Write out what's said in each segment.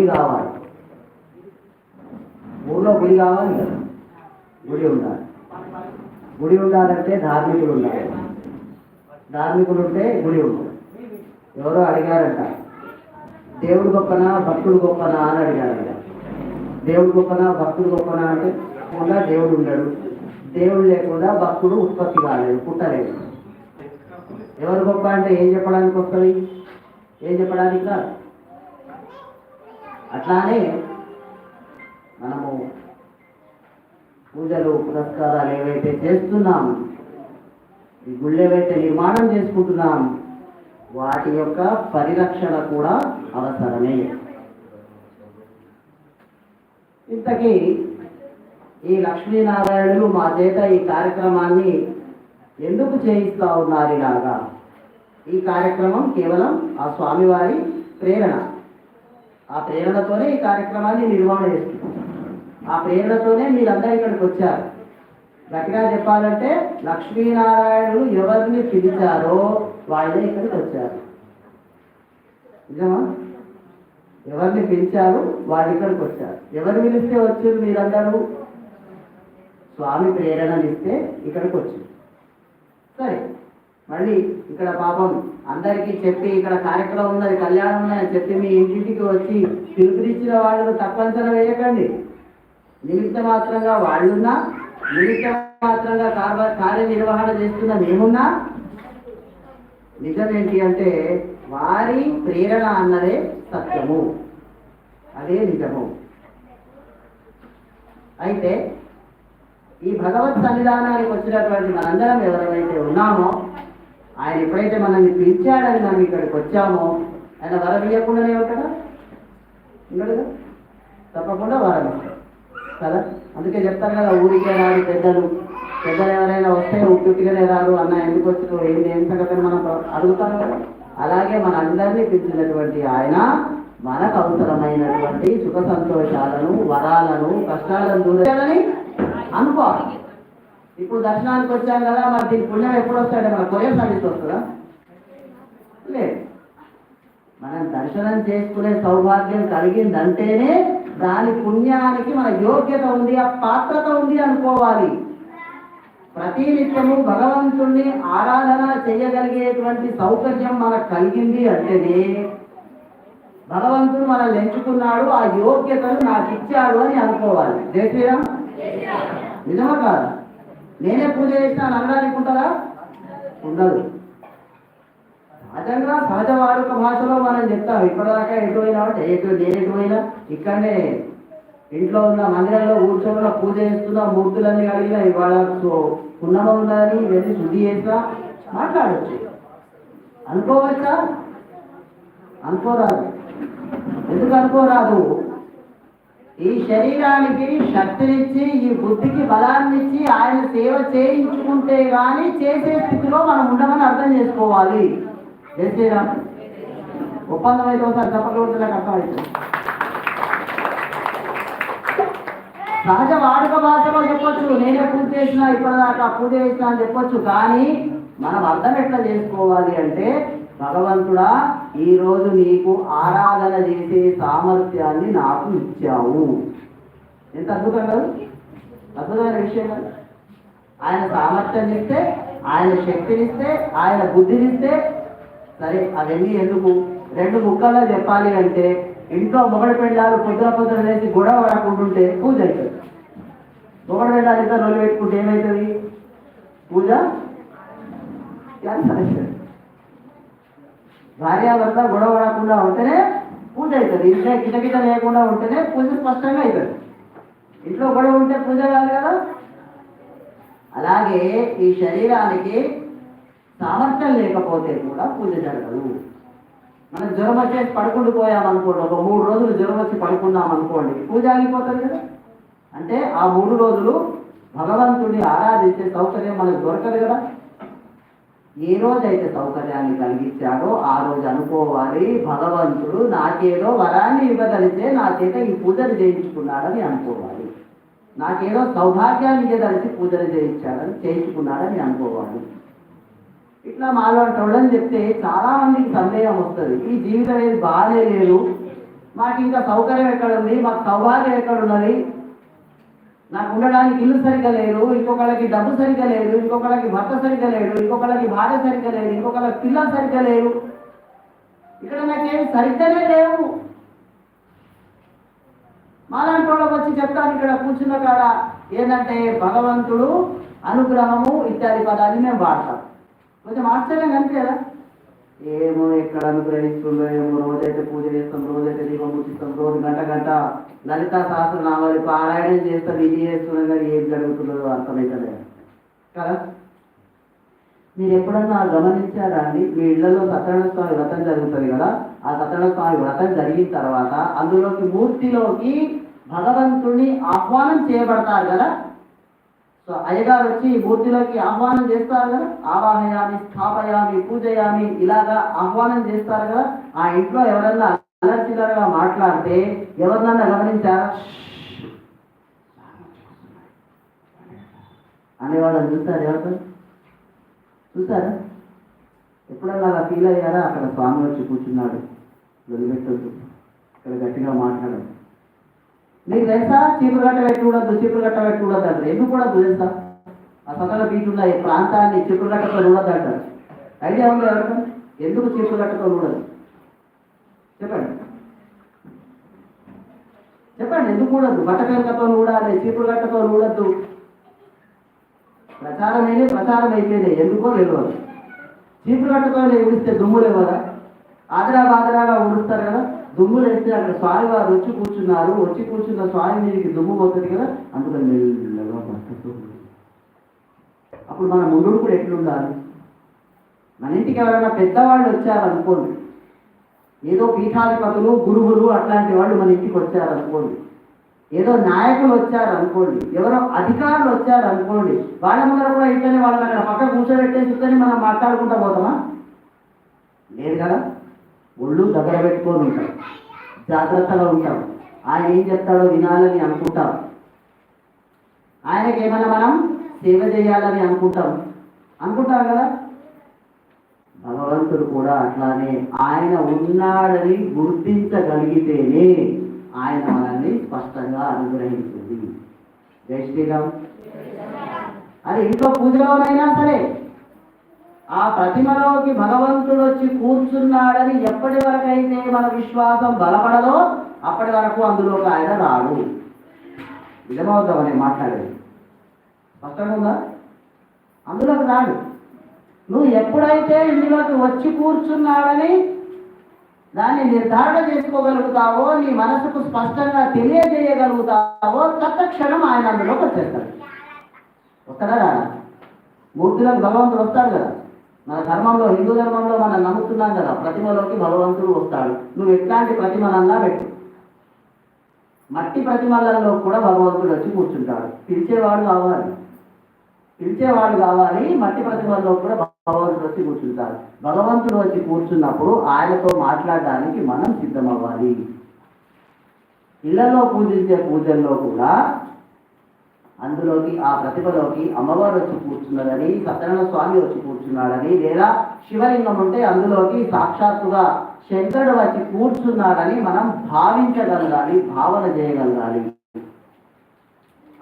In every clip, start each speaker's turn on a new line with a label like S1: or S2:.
S1: గుడి కావాలి. ఊళ్ళో గుడి కావాలి కదా? గుడి ఉండాలి. గుడి ఉండాలంటే ధార్మికులు ఉండాలి. ధార్మికులు ఉంటే గుడి ఉండాలి ఎవరో అడిగారంట దేవుడు గొప్పనా భక్తుడు గొప్పనా? అని అడిగారంట. దేవుడు గొప్పనా భక్తుడు గొప్పనా? అంటే కూడా దేవుడు ఉండడు. దేవుడు లేకుండా భక్తుడు ఉత్పత్తి కాలేదు పుట్టలేదు. ఎవరు గొప్ప అంటే ఏం చెప్పడానికి వస్తుంది? ఏం చెప్పడానికి కాదు అట్లానే మనము పూజలు పురస్కారాలు ఏవైతే చేస్తున్నాం ఈ గుళ్ళు ఏవైతే నిర్మాణం చేసుకుంటున్నాం వాటి యొక్క పరిరక్షణ కూడా అవసరమే. ఇంతకీ ఈ లక్ష్మీనారాయణులు మా చేత ఈ కార్యక్రమాన్ని ఎందుకు చేయిస్తా ఉన్నారు ఇలాగా? ఈ కార్యక్రమం కేవలం ఆ స్వామివారి ప్రేరణ. ఆ ప్రేరణతోనే ఈ కార్యక్రమాన్ని నిర్వహణ చేస్తున్నాం ఆ ప్రేరణతోనే మీరందరూ ఇక్కడికి వచ్చారు. గట్టిగా చెప్పాలంటే లక్ష్మీనారాయణుడు ఎవరిని పిలిచారో వాళ్ళే ఇక్కడికి వచ్చారు. నిజమా? ఎవరిని పిలిచారు వాళ్ళు ఇక్కడికి వచ్చారు. ఎవరు పిలిస్తే వచ్చారు మీరందరూ? స్వామి ప్రేరణనిస్తే ఇక్కడికి వచ్చారు. సరే. మళ్ళీ ఇక్కడ పాపం అందరికీ చెప్పి ఇక్కడ కార్యక్రమం ఉన్నది కళ్యాణం ఉన్నది చెప్పి మీ ఇంటింటికి వచ్చి పిలుపునిచ్చిన వాళ్ళను తప్పనిసరి వేయకండి. నిమిత్త మాత్రంగా వాళ్ళున్నా నిమిత్త మాత్రంగా కార్యనిర్వహణ చేస్తున్న మేమున్నా నిజం ఏంటి అంటే వారి ప్రేరణ అన్నదే సత్యము. అదే నిజము. అయితే ఈ భగవత్ సన్నిధానానికి వచ్చినటువంటి మనందరం ఎవరైతే ఉన్నామో ఆయన ఎప్పుడైతే మనల్ని పిలిచాడని మనం ఇక్కడికి వచ్చామో ఆయన వరం ఇవ్వకుండానే ఉంటాడా ఉండడు కదా? తప్పకుండా వరం కదా? అందుకే చెప్తారు కదా ఊరికే రాదు పెద్దలు. పెద్దలు ఎవరైనా వస్తే ఉట్టుగానే రాదు అన్న ఎందుకు వచ్చి ఏంటి ఏం సంగతి మనం అడుగుతాం కదా. అలాగే మన అందరినీ పిలిచినటువంటి ఆయన మనకు అవసరమైనటువంటి సుఖ సంతోషాలను వరాలను కష్టాలను దూరాలని అనుకోవాలి. ఇప్పుడు దర్శనానికి వచ్చాం కదా మరి దీని పుణ్యం ఎప్పుడు వస్తాడు మన కొరియర్ సర్వీస్ వస్తుందా? లేదు. మనం దర్శనం చేసుకునే సౌభాగ్యం కలిగిందంటేనే దాని పుణ్యానికి మన యోగ్యత ఉంది ఆ పాత్రత ఉంది అనుకోవాలి. ప్రతి నిత్యము భగవంతుణ్ణి ఆరాధన చేయగలిగేటువంటి సౌకర్యం మనకు కలిగింది అంటేనే భగవంతుడు మనల్ని ఎంచుకున్నాడు ఆ యోగ్యతను నాకు ఇచ్చాడు అని అనుకోవాలి. జై శ్రీరామ్ నిజమా కాదా? నేనే పూజ చేసినాను అనడానికి ఉంటుందా? ఉండదు. సహజంగా సహజ వాడుక భాషలో మనం చెప్తాం ఇప్పటిదాకా ఎటు పోయినా అంటే ఎటు నేను ఎటు పోయినా ఇక్కడనే ఇంట్లో ఉన్న మందిరంలో కూర్చొని పూజ చేస్తున్నా మూర్తులన్నీ అడిగినా ఇవాళ సో- పున్నమ ఉన్నదని వెళ్ళి శుద్ధి చేస్తా మాట్లాడచ్చు. అనుకోవచ్చా? అనుకోరాదు. ఎందుకు అనుకోరాదు? ఈ శరీరానికి శక్తినిచ్చి ఈ బుద్ధికి బలాన్నిచ్చి ఆయన సేవ చేయించుకుంటే కానీ చేసే స్థితిలో మనం ఉండమని అర్థం చేసుకోవాలి. జై ఒప్పందం అయితే ఒకసారి తప్పకుండా నాకు అర్థమవుతుంది సహజ వాడుక భాషలో చెప్పొచ్చు. నేనే పూజ చేసిన ఇప్పటిదాకా పూజ చేసిన అని చెప్పొచ్చు. కానీ మనం అర్థం ఎట్లా చేసుకోవాలి అంటే భగవంతుడా ఈరోజు నీకు ఆరాధన చేసే సామర్థ్యాన్ని నాకు ఇచ్చావు. ఎంత అద్భుతం కాదు? అద్భుతమైన విషయం కదా? ఆయన సామర్థ్యాన్ని ఇస్తే ఆయన శక్తినిస్తే ఆయన బుద్ధినిస్తే సరే అవన్నీ ఎందుకు? రెండు ముక్కల్లో చెప్పాలి అంటే ఇంట్లో మొగడు పెళ్ళాలు పొద్దున పొద్దున లేచి గొడవ పడకుంటుంటే పూజ అవుతుంది. మొగడు పెళ్ళాలు ఇంకా నొల్లి పెట్టుకుంటే ఏమవుతుంది? పూజ? క్యాన్సర్ అవుతుంది. భార్యాభర్త గొడవ పడకుండా ఉంటేనే పూజ అవుతుంది. ఇంట్లో కిటకిట లేకుండా ఉంటేనే పూజ స్పష్టంగా అవుతుంది. ఇంట్లో గొడవ ఉంటే పూజ కాదు కదా? అలాగే ఈ శరీరానికి సామర్థ్యం లేకపోతే కూడా పూజ జరగదు. మనం జ్వరం వచ్చేసి పడుకుంటూ పోయామనుకోండి ఒక మూడు రోజులు జ్వరం వచ్చి పడుకున్నాం అనుకోండి పూజ ఆగిపోతుంది కదా? అంటే ఆ మూడు రోజులు భగవంతుడిని ఆరాధించే సౌకర్యం మనకు దొరకదు కదా? ఏ రోజైతే సౌకర్యాన్ని కలిగించాడో ఆ రోజు అనుకోవాలి భగవంతుడు నాకేదో వరాన్ని ఇవ్వగలిగితే నా చేత ఈ పూజలు చేయించుకున్నాడని అనుకోవాలి. నాకేదో సౌభాగ్యాన్ని ఇవ్వగలిసి పూజలు చేయించాడని చేయించుకున్నాడని అనుకోవాలి. ఇట్లా మాలో వాళ్ళని చెప్తే చాలా మందికి సందేహం వస్తుంది. ఈ జీవితం ఏది బాగానే లేదు. మాకు ఇంకా సౌకర్యం ఎక్కడ ఉంది? మాకు సౌభాగ్యం ఎక్కడ ఉన్నది? నాకు ఉండడానికి ఇల్లు సరిగ్గా లేదు ఇంకొకళ్ళకి డబ్బు సరిగ్గా లేదు ఇంకొకళ్ళకి భర్త సరిగ్గా లేడు ఇంకొకళ్ళకి భార్య సరిగ్గా లేదు ఇంకొకళ్ళకి పిల్లలు సరిగ్గా లేరు ఇక్కడ నాకేం సరిగ్గానే లేవు. మాలాంటి వాళ్ళకి వచ్చి చెప్తాను ఇక్కడ కూర్చున్న కాడ ఏంటంటే భగవంతుడు అనుగ్రహము ఇత్యాది పదాన్ని మేము వాడతాం. కొంచెం ఆశ్చర్యం కనిపించదా ఏమో ఎక్కడ అనుగ్రహిస్తుందో ఏమో రోజైతే పూజ చేస్తాం రోజైతే దీపం పూజిస్తాం రోజు గంట గంట లలిత సహస్రనామాలు పారాయణం చేస్తాం ఇది చేస్తున్నాం కానీ ఏం జరుగుతుందో అర్థమవుతుంది కదా? మీరు ఎప్పుడన్నా గమనించారా అండి? మీ ఇళ్ళలో సత్యనారాయణ స్వామి వ్రతం జరుగుతుంది కదా? ఆ సత్యనారాయణ స్వామి వ్రతం జరిగిన తర్వాత అందులోకి మూర్తిలోకి భగవంతుడిని ఆహ్వానం చేయబడతారు కదా? సో అయ్యగారు వచ్చి ఈ మూర్తిలోకి ఆహ్వానం చేస్తారు కదా? ఆవాహయామి స్థాపయామి పూజయామి ఇలాగా ఆహ్వానం చేస్తారు కదా? ఆ ఇంట్లో ఎవరన్నా అలర్చిలర్గా మాట్లాడితే ఎవరినన్నా గమనించారా? అనేవాళ్ళని చూస్తారు ఎవరు చూసారా ఎప్పుడన్నా అలా ఫీల్ అయ్యారా? అక్కడ స్వామి వచ్చి కూర్చున్నాడు. వదిలిపెట్టద్దు. ఇక్కడ గట్టిగా మాట్లాడదు మీకు తెలుసా? చీపురు గట్ట పెట్టి చీపురు గట్ట పెట్టి అంటారు ఎందుకు కూడా తెలుసా? ఆ సతల బీచ్ ఉన్న ఈ ప్రాంతాన్ని చీపురు గట్టతో చూడద్దు అంటారు ఐడియా ఉందా ఎవరు ఎందుకు చీపురు గట్టతో చూడదు? చెప్పండి. చెప్పండి ఎందుకు కూడద్దు బట్ట పెరకతో చూడాలి చీపురు గట్టతో చూడద్దు. ప్రచారం అయినా ప్రచారం అయిపోయింది ఎందుకో తెలియదు. చీపురు గట్టతో ఉడిస్తే దుమ్ము కదా ఆదరా బాదరాగా ఉడుస్తారు కదా? దుమ్ము లేస్తే అక్కడ స్వామి వారు వచ్చి కూర్చున్నారు. వచ్చి కూర్చున్న స్వామి మీదకి దుమ్ము పోతుంది కదా అందుకని మెల్లగా అప్పుడు మన ముందు కూడా ఎట్లుండాలి? మన ఇంటికి ఎవరైనా పెద్దవాళ్ళు వచ్చారనుకోండి ఏదో పీఠాధిపతులు గురువులు అట్లాంటి వాళ్ళు మన ఇంటికి వచ్చారనుకోండి ఏదో నాయకులు వచ్చారు అనుకోండి ఎవరో అధికారులు వచ్చారు అనుకోండి వాళ్ళ ముందర కూడా ఇట్లనే వాళ్ళని అక్కడ పక్క కూర్చోబెట్టేసి ఇట్లనే మనం మాట్లాడుకుంటా పోతామా? లేదు కదా? ఒళ్ళు దగ్గర పెట్టుకొని ఉంటాం. జాగ్రత్తగా ఉంటాం. ఆయన ఏం చెప్తాడో వినాలని అనుకుంటాం. ఆయనకి ఏమైనా మనం సేవ చేయాలని అనుకుంటాం. అనుకుంటాం కదా? భగవంతుడు కూడా అట్లానే ఆయన ఉన్నాడని గుర్తించగలిగితేనే ఆయన మనల్ని స్పష్టంగా అనుగ్రహించింది జై శ్రీరామ్. అది ఇంట్లో పూజలోనైనా సరే ఆ ప్రతిమలోకి భగవంతుడు వచ్చి కూర్చున్నాడని ఎప్పటి వరకైతే మన విశ్వాసం బలపడదో అప్పటి వరకు అందులోకి ఆయన రాడు. నిజమవుతామని మాట్లాడేది? స్పష్టంగా అందులోకి రాడు. నువ్వు ఎప్పుడైతే ఇందులోకి వచ్చి కూర్చున్నాడని దాన్ని నిర్ధారణ చేసుకోగలుగుతావో నీ మనసుకు స్పష్టంగా తెలియజేయగలుగుతావో తత్క్షణం ఆయన అందులోకి వచ్చేస్తాడు. వస్తాడా రాడా? మూర్తిలోకి భగవంతుడు వస్తాడు కదా. మన ధర్మంలో హిందూ ధర్మంలో మనం నమ్ముతున్నాం కదా ప్రతిమలోకి భగవంతుడు వస్తాడు. నువ్వు ఎట్లాంటి ప్రతిమలన్నా పెట్టు. మట్టి ప్రతిమలలో కూడా భగవంతుడు వచ్చి కూర్చుంటాడు. పిలిచేవాడు కావాలి. పిలిచేవాడు కావాలి మట్టి ప్రతిమల్లో కూడా భగవంతుడు వచ్చి కూర్చుంటాడు. భగవంతుడు వచ్చి కూర్చున్నప్పుడు ఆయనతో మాట్లాడడానికి మనం సిద్ధమవ్వాలి. ఇళ్ళలో పూజించే పూజల్లో కూడా అందులోకి ఆ ప్రతిభలోకి అమ్మవారు వచ్చి కూర్చున్నదని సత్యనారాయణ స్వామి వచ్చి కూర్చున్నాడని లేదా శివలింగం ఉంటే అందులోకి సాక్షాత్తుగా శంకరుడు వచ్చి కూర్చున్నాడని మనం భావించగలగాలి భావన చేయగలగాలి.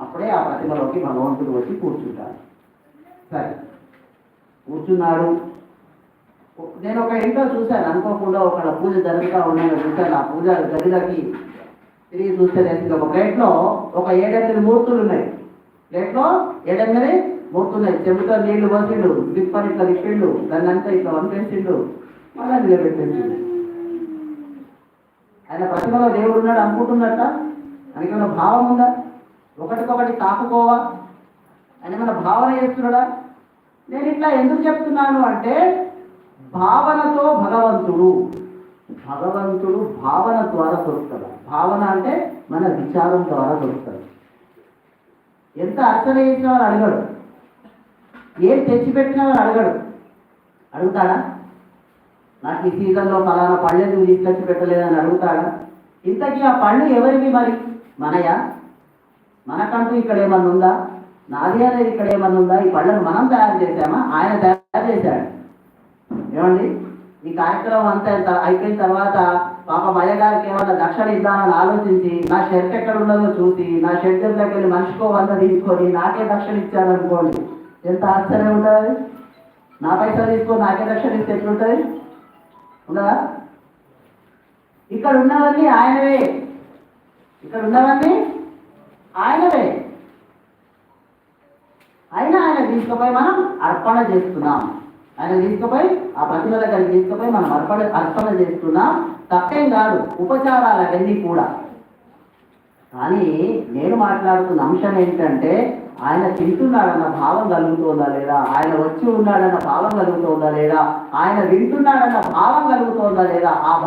S1: అప్పుడే ఆ ప్రతిమలోకి భగవంతుడు వచ్చి కూర్చుంటాడు. సరే కూర్చున్నాడు. నేను ఒక ఇంట్లో చూశాను అనుకోకుండా ఒక పూజ జరుగుతూ ఉన్నాను చూశాను. ఆ పూజ గదిలోకి తిరిగి చూస్తే ఒక ప్లేట్లో ఒక ఏడెనిమిది మూర్తులు ఉన్నాయి. ప్లేట్లో ఏడెనిమిది పోతున్నాయి. ఉన్నాయి చెబుతా నీళ్ళు పోసిండు దిప్పని ఇట్లా తిప్పిండు దాన్ని అంతా ఇట్లా వంపేసిండు. మళ్ళీ నిలబెట్టేసిండు ఆయన ప్రతిమలో దేవుడు ఉన్నాడు అనుకుంటున్నట్ట? ఆయనకి ఏమైనా భావం ఉందా? ఒకటికొకటి తాకుకోవా? ఆయన ఏమైనా భావన చేస్తున్నాడా? నేను ఇట్లా ఎందుకు చెప్తున్నాను అంటే భావనతో భగవంతుడు భగవంతుడు భావన ద్వారా దొరుకుతాడు భావన అంటే మన విచారం ద్వారా దొరుకుతాడు ఎంత అర్థం చేసిన వాడు అడగడు. ఏం తెచ్చిపెట్టిన అడగడు. అడుగుతాడా? నాకు ఈ సీజన్లో ఫలానా పళ్ళు నువ్వు తీసుకొచ్చి పెట్టలేదని అడుగుతాడా? ఇంతకీ ఆ పళ్ళు ఎవరివి మరి? మనయా? మనకంటూ ఇక్కడ ఏమన్నా ఉందా? నాది అనేది ఇక్కడ ఏమన్నా ఉందా? ఈ పళ్ళను మనం తయారు చేశామా? ఆయన తయారు చేశాడు. ఏమండి? ఈ కార్యక్రమం అంతా ఎంత అయిపోయిన తర్వాత పాప అయ్యగారికి ఏమన్నా దక్షిణ ఇద్దామని ఆలోచించి నా షర్ట్ ఎక్కడ ఉన్నదో చూసి నా షర్ట్ దగ్గరికి వెళ్ళి మనిషికో వంద తీసుకొని నాకే దక్షిణ ఇచ్చారనుకోండి. ఎంత ఆశ్చర్యం ఉంటుంది? నా పైసలు తీసుకో నాకే రక్షణ ఇస్తే ఎట్లుంటుంది? ఉండదా ఇక్కడ ఉన్నవన్నీ ఆయనవే. ఇక్కడ ఉన్నవన్నీ ఆయనవే. అయినా ఆయన తీసుకుపోయి మనం అర్పణ చేస్తున్నాం. ఆయన తీసుకుపోయి ఆ ప్రతిమ దగ్గరికి తీసుకుపోయి మనం అర్పణ అర్పణ చేస్తున్నాం. తప్పేం కాదు ఉపచారాలు అవన్నీ కూడా. కానీ నేను మాట్లాడుతున్న అంశం ఏంటంటే ఆయన తింటున్నాడన్న భావం కలుగుతుందా లేదా? ఆయన వచ్చి ఉన్నాడన్న భావం కలుగుతుందా లేదా? ఆయన వింటున్నాడన్న భావం కలుగుతుందా లేదా? ఆ